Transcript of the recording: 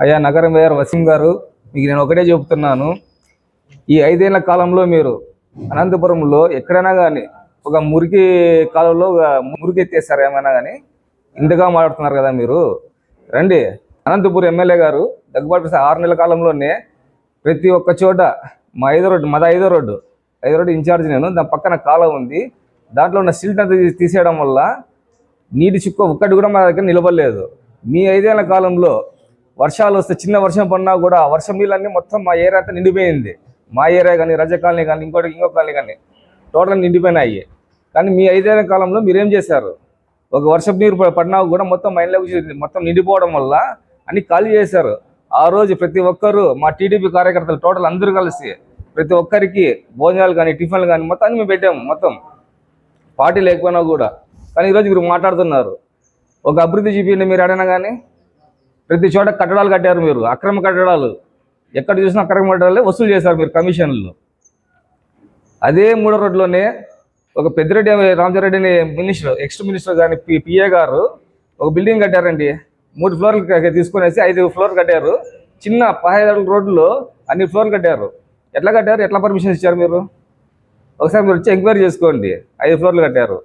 అయ్యా నగర మేయర్ వసీం గారు మీకు నేను ఒకటే చెబుతున్నాను. ఈ ఐదేళ్ళ కాలంలో మీరు అనంతపురంలో ఎక్కడైనా కానీ ఒక మురికి కాలంలో ఒక మురికి ఎత్తేస్తారు ఏమైనా కానీ ఇంతగా మాట్లాడుతున్నారు కదా మీరు. రండి అనంతపురం ఎమ్మెల్యే గారు దగ్గుబాటు ఆరు నెలల కాలంలోనే ప్రతి ఒక్క చోట మా ఐదో రోడ్డు మాది ఐదో రోడ్డు ఐదో రోడ్డు ఇన్ఛార్జ్ నేను దాని పక్కన కాలం ఉంది. దాంట్లో ఉన్న సిల్ట్ అంతా తీసేయడం వల్ల నీటి చుక్క ఒక్కటి కూడా మా దగ్గర నిలబడలేదు. మీ ఐదేళ్ళ కాలంలో వర్షాలు వస్తే చిన్న వర్షం పడినా కూడా ఆ వర్షం నీళ్ళన్నీ మొత్తం మా ఏరియా అంతా నిండిపోయింది. మా ఏరియా కానీ రజ కాలనీ కానీ ఇంకోటి ఇంకో కాలనీ కానీ టోటల్ నిండిపోయినాయి. కానీ మీ ఐదేళ్ళ కాలంలో మీరేం చేశారు? ఒక వర్షం నీరు పడినా కూడా మొత్తం మైన్లోకి మొత్తం నిండిపోవడం వల్ల అన్ని ఖాళీ చేశారు. ఆ రోజు ప్రతి ఒక్కరు మా టీడీపీ కార్యకర్తలు టోటల్ అందరూ కలిసి ప్రతి ఒక్కరికి భోజనాలు కానీ టిఫిన్లు కానీ మొత్తం అన్ని మేము పెట్టాము మొత్తం. పార్టీ లేకపోయినా కూడా. కానీ ఈరోజు మీరు మాట్లాడుతున్నారు. ఒక అభివృద్ధి చూపించండి మీరు అడిగినా కానీ ప్రతి చోట కట్టడాలు కట్టారు మీరు అక్రమ కట్టడాలు. ఎక్కడ చూసినా అక్రమ కట్టడాలే వసూలు చేశారు మీరు కమిషన్లు. అదే మూడో రోడ్లోనే ఒక పెద్దిరెడ్డి రామచారెడ్డి అనే మినిస్టర్ ఎక్స్ మినిస్టర్ కానీ పి పిఏ గారు ఒక బిల్డింగ్ కట్టారండి. మూడు ఫ్లోర్లు తీసుకునేసి ఐదు ఫ్లోర్ కట్టారు. చిన్న పదహైదు అడుగుల రోడ్లో అన్ని ఫ్లోర్లు కట్టారు. ఎట్లా కట్టారు? ఎట్లా పర్మిషన్ ఇచ్చారు మీరు? ఒకసారి మీరు వచ్చి ఎంక్వైరీ చేసుకోండి. ఐదు ఫ్లోర్లు కట్టారు.